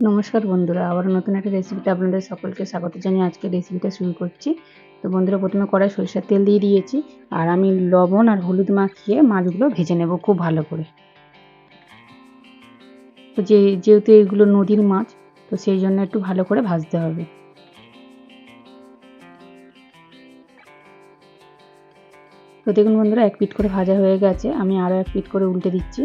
নমস্কার বন্ধুরা, আবার নতুন একটা রেসিপিতে আপনাদের সকলকে স্বাগত জানিয়ে আজকে রেসিপিটা শুরু করছি। তো বন্ধুরা, প্রথমে কড়াই সরিষার তেল দিয়ে দিয়েছি, আর আমি লবণ আর হলুদ মাখিয়ে মাছগুলো ভেজে নেব খুব ভালো করে। তো যে, যেহেতু এগুলো নদীর মাছ, তো সেই জন্য একটু ভালো করে ভাজতে হবে। তো দেখুন বন্ধুরা, এক পিট করে ভাজা হয়ে গেছে, আমি আরও এক পিট করে উল্টে দিচ্ছি।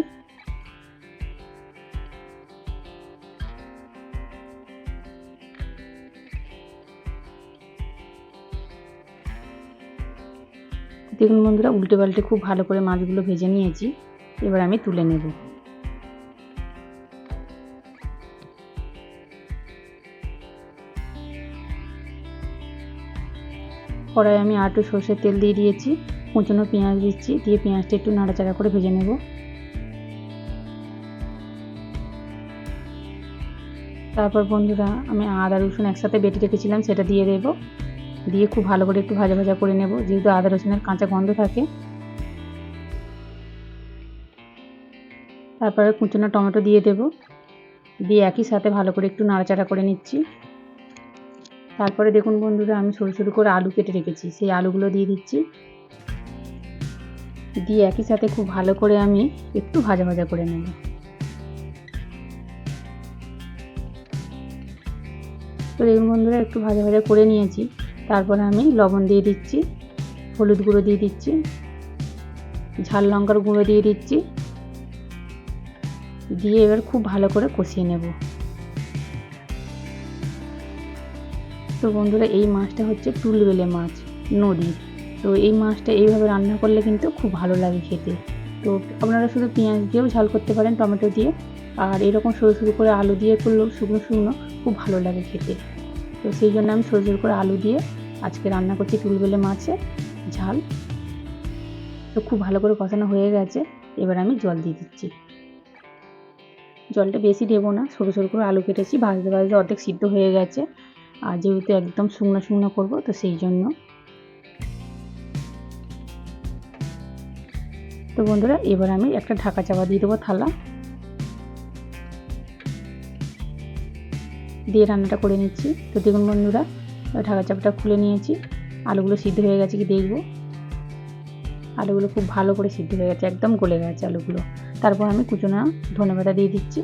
দেখুন বন্ধুরা, উল্টে পাল্টে খুব ভালো করে মাছগুলো ভেজে নিয়েছি। এবার আমি তুলে নেব। কড়াই আমি আটু সর্ষের তেল দিয়ে দিয়েছি, কুচনো পেঁয়াজ দিচ্ছি, দিয়ে পেঁয়াজটা একটু নাড়াচাড়া করে ভেজে নেব। তারপর বন্ধুরা, আমি আদা রসুন একসাথে বেটে রেখেছিলাম, সেটা দিয়ে দেবো। দিয়ে খুব ভালো করে একটু ভাজা ভাজা করে নেব। যেহেতু আদা রসুনের কাঁচা গন্ধ থাকে। তারপরে কুচনো টমেটো দিয়ে দেব। দিয়ে একই সাথে ভালো করে একটু নাড়াচাড়া করে নিচ্ছি। তারপরে দেখুন বন্ধুরা, আমি সরু সরু করে আলু কেটে রেখেছি। সেই আলুগুলো দিয়ে দিচ্ছি। দিয়ে একই সাথে খুব ভালো করে আমি একটু ভাজা ভাজা করে নেব। তো দেখুন বন্ধুরা একটু ভাজা ভাজা করে নিয়েছি। তারপরে আমি লবণ দিয়ে দিচ্ছি, হলুদ গুঁড়ো দিয়ে দিচ্ছি, ঝাল লঙ্কার গুঁড়ো দিয়ে দিচ্ছি। দিয়ে এবার খুব ভালো করে কষিয়ে নেব। তো বন্ধুরা এই মাছটা হচ্ছে টুলবেলে মাছ নদীর তো এই মাছটা এইভাবে রান্না করলে কিন্তু খুব ভালো লাগে খেতে। তো আপনারা শুধু পেঁয়াজ দিয়েও ঝাল করতে পারেন, টমেটো দিয়ে। আর এরকম সরু সরু করে আলু দিয়ে করলেও শুকনো শুকনো খুব ভালো লাগে খেতে। তো সেই জন্য আমি সরু সরু করে আলু দিয়ে আজকে রান্না করছি টুলবেলে মাছে, ঝাল। তো খুব ভালো করে কষানো হয়ে গেছে, এবার আমি জল দিয়ে দিচ্ছি। জলটা বেশি দেবো না, সরু সরু করে আলু কেটেছি, ভাজতে ভাজতে অর্ধেক সিদ্ধ হয়ে গেছে। আর যেহেতু একদম শুকনো শুকনো করব, তো সেই জন্য। তো বন্ধুরা, এবার আমি একটা ঢাকা চাপা দিয়ে দেবো থালা। দিয়ে রান্নাটা করে নিচ্ছি। তো দেখুন বন্ধুরা ঢাকা চাপটা খুলে নিয়েছি। আলুগুলো সিদ্ধ হয়ে গেছে কি দেখব? আলুগুলো খুব ভালো করে সিদ্ধ হয়ে গেছে, একদম গলে গেছে আলুগুলো। তারপর আমি কুচোনা ধনে পাতা দিয়ে দিচ্ছি।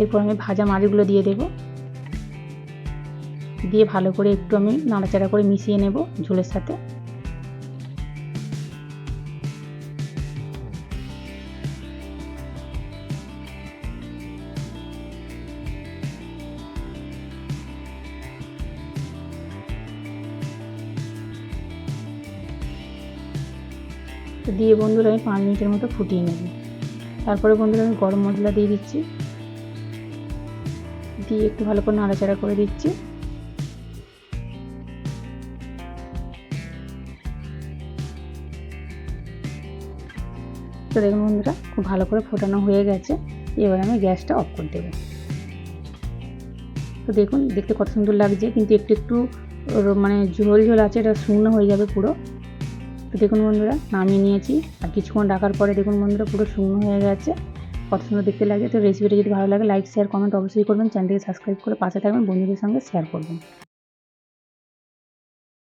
এরপর আমি ভাজা মাছগুলো দিয়ে দেব। দিয়ে ভালো করে একটু আমি নাড়াচাড়া করে মিশিয়ে নেব ঝোলের সাথে। তো দিয়ে বন্ধুরা আমি পাঁচ মিনিটের মতো ফুটিয়ে নেব। তারপরে বন্ধুরা আমি গরম মশলা দিয়ে দিচ্ছি। দিয়ে একটু ভালো করে নাড়াচাড়া করে দিচ্ছি। তো দেখুন বন্ধুরা, খুব ভালো করে ফোটানো হয়ে গেছে। এবার আমি গ্যাসটা অফ করে দেবো। তো দেখুন, দেখতে কত সুন্দর লাগছে। কিন্তু একটু একটু মানে ঝোল ঝোল আছে, এটা শুকনো হয়ে যাবে পুরো। তো দেখুন বন্ধুরা, নামিয়ে নিয়েছি। আর কিছুক্ষণ রাখার পরে দেখুন বন্ধুরা, পুরো শুকনো হয়ে গেছে। কত সুন্দর দেখতে লাগে তো রেসিপিটা যদি ভালো লাগে লাইক শেয়ার কমেন্ট অবশ্যই করবেন। চ্যানেলটিকে সাবস্ক্রাইব করে পাশে থাকবেন, বন্ধুদের সঙ্গে শেয়ার করবেন।